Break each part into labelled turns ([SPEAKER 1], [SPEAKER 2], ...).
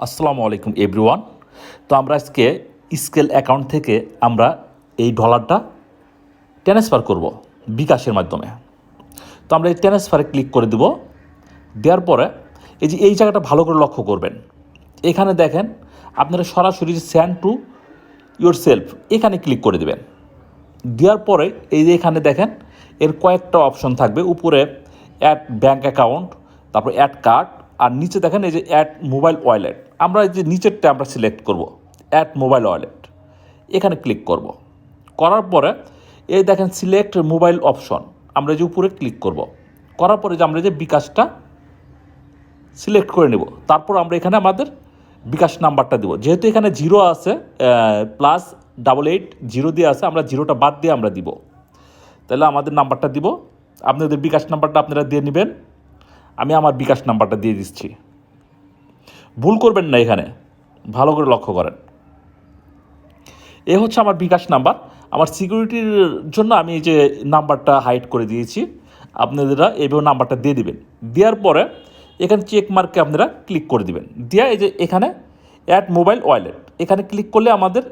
[SPEAKER 1] আসসালামু আলাইকুম এভরিওয়ান তো আমরা আজকে স্কেল অ্যাকাউন্ট থেকে আমরা এই ডলারটা ট্রান্সফার করব বিকাশের মাধ্যমে। তো আমরা এই ট্রান্সফারে ক্লিক করে দেব। দেওয়ার পরে এই যে এই জায়গাটা ভালো করে লক্ষ্য করবেন। এখানে দেখেন আপনারা সরাসরি স্যান্ড টু ইয়োর সেলফ এখানে ক্লিক করে দেবেন। দেওয়ার পরে এই যে এখানে দেখেন এর কয়েকটা অপশন থাকবে। উপরে অ্যাড ব্যাঙ্ক অ্যাকাউন্ট তারপর অ্যাড কার্ড আর নিচে দেখেন এই যে অ্যাড মোবাইল ওয়ালেট আমরা যে নিচেরটা আমরা সিলেক্ট করব অ্যাড মোবাইল ওয়ালেট এখানে ক্লিক করব। করার পরে, এই দেখেন সিলেক্ট মোবাইল অপশন আমরা যে উপরে ক্লিক করব। করার পরে যে আমরা যে বিকাশটা সিলেক্ট করে নেব, তারপর আমরা এখানে আমাদের বিকাশ নাম্বারটা দেবো। যেহেতু এখানে জিরো আছে প্লাস ডাবল এইট জিরো দিয়ে আছে, আমরা জিরোটা বাদ দিয়ে আমরা দিব। তাহলে আমাদের নাম্বারটা দিব। আপনাদের বিকাশ নাম্বারটা আপনারা দিয়ে নেবেন, আমি আমার বিকাশ নাম্বারটা দিয়ে দিচ্ছি। ভুল করবেন না এখানে। ভালো করে লক্ষ্য করেন। এ হচ্ছে আমার বিকাশ নাম্বার। আমার সিকিউরিটির জন্য আমি যে নাম্বারটা হাইড করে দিয়েছি আপনারা এইভাবে নাম্বারটা দিয়ে দিবেন। দেওয়ার পরে এখানে চেক মার্কে আপনারা ক্লিক করে দিবেন। দেওয়া এই যে এখানে অ্যাড মোবাইল ওয়ালেট এখানে ক্লিক করলে আমাদের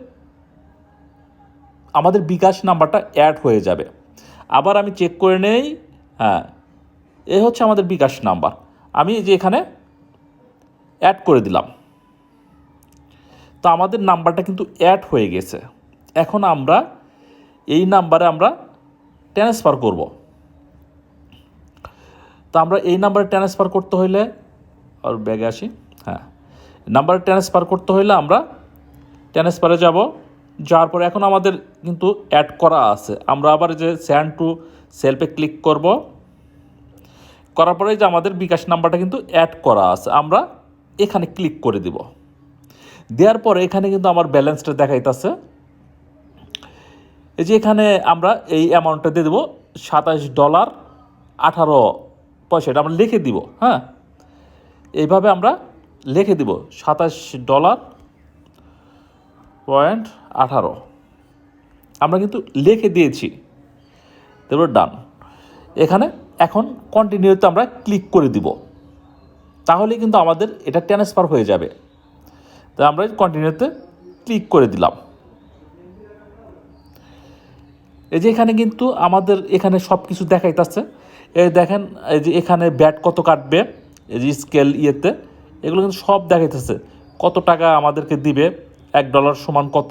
[SPEAKER 1] আমাদের বিকাশ নাম্বারটা অ্যাড হয়ে যাবে। আবার আমি চেক করে নেই হ্যাঁ এ হচ্ছে আমাদের বিকাশ নাম্বার। আমি যে এখানে অ্যাড করে দিলাম। তো আমাদের নাম্বারটা কিন্তু অ্যাড হয়ে গেছে। এখন আমরা এই নাম্বারে আমরা ট্রান্সফার করব। তো আমরা এই নাম্বারে ট্রান্সফার করতে হইলে, আর ব্যাগে আসি হ্যাঁ নাম্বারে ট্রান্সফার করতে হইলে আমরা ট্রান্সফারে যাব। যাওয়ার পরে এখন আমাদের কিন্তু অ্যাড করা আছে। আমরা আবার যে স্যান্ড টু সেলফে ক্লিক করব, করার পরে যে আমাদের বিকাশ নাম্বারটা কিন্তু অ্যাড করা আছে। আমরা এখানে ক্লিক করে দিব। দেওয়ার পরে এখানে কিন্তু আমার ব্যালেন্সটা দেখাইতেছে। এই যে এখানে আমরা এই অ্যামাউন্টটা দিয়ে দেবো, সাতাশ ডলার আঠারো পয়সা, এটা আমরা লিখে দিব হ্যাঁ? এইভাবে আমরা লিখে দিব, সাতাশ ডলার পয়েন্ট আঠারো। আমরা কিন্তু লিখে দিয়েছি। তারপর ডান এখানে এখন কন্টিনিউতে আমরা ক্লিক করে দিব। তাহলে কিন্তু আমাদের এটা ট্রান্সফার হয়ে যাবে। তো আমরা কন্টিনিউতে ক্লিক করে দিলাম। এই যে এখানে কিন্তু আমাদের এখানে সব কিছু দেখাইতেছে। এই দেখেন, এই যে এখানে ব্যাট কত কাটবে, এই যে স্কেল ইয়েতে, এগুলো কিন্তু সব দেখাইতেছে। কত টাকা আমাদেরকে দিবে, এক ডলার সমান কত?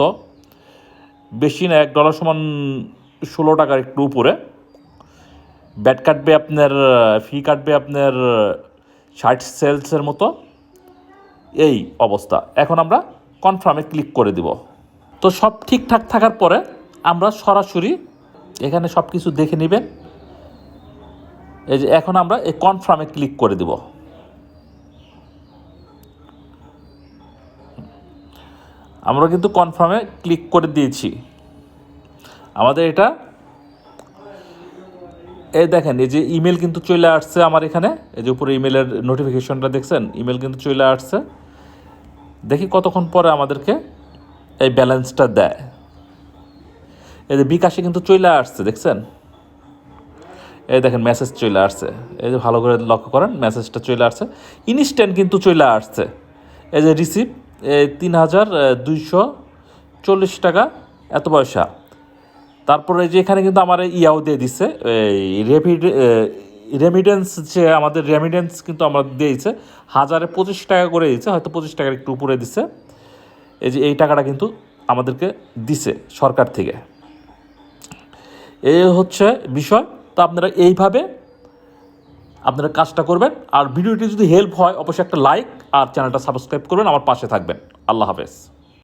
[SPEAKER 1] বেশি না, এক ডলার সমান ষোলো টাকার একটু উপরে। ব্যাট কাটবে আপনার ফি কাটবে আপনার ষাট সেলসের মতো এই অবস্থা। এখন আমরা কনফার্মে ক্লিক করে দিব। তো সব ঠিকঠাক থাকার পরে আমরা সরাসরি এখানে সব কিছু দেখে নেবেন। এই যে এখন আমরা এই কনফার্মে ক্লিক করে দিব। আমরা কিন্তু কনফার্মে ক্লিক করে দিয়েছি। আমাদের এটা এই দেখেন, এই যে ইমেল কিন্তু চলে আসছে আমার এখানে। এই যে উপরে ইমেলের নোটিফিকেশনটা দেখছেন ইমেল কিন্তু চলে আসছে। দেখি কতক্ষণ পরে আমাদেরকে এই ব্যালেন্সটা দেয়। এই যে বিকাশে কিন্তু চলে আসছে, দেখছেন? এই দেখেন মেসেজ চলে আসছে। এই যে ভালো করে লক্ষ্য করেন মেসেজটা চলে আসছে। ইনস্ট্যান্ট কিন্তু চলে আসছে। এই যে রিসিভ এই তিন হাজার দুইশো চল্লিশ টাকা, এত পয়সা। তারপরে যে এখানে কিন্তু আমার ইয়াও দিয়ে দিছে, এই রেপিড রেমিডেন্স যে আমাদের রেমিডেন্স কিন্তু আমরা দিয়েছে, হাজারে পঁচিশ টাকা করে দিচ্ছে হয়তো পঁচিশ টাকার একটু উপরে দিচ্ছে এই যে এই টাকাটা কিন্তু আমাদেরকে দিছে সরকার থেকে। এই হচ্ছে বিষয়, তো আপনারা এইভাবে আপনারা কাজটা করবেন। আর ভিডিওটি যদি হেল্প হয়, অবশ্যই একটা লাইক আর চ্যানেলটা সাবস্ক্রাইব করবেন। আমার পাশে থাকবেন। আল্লাহ হাফেজ।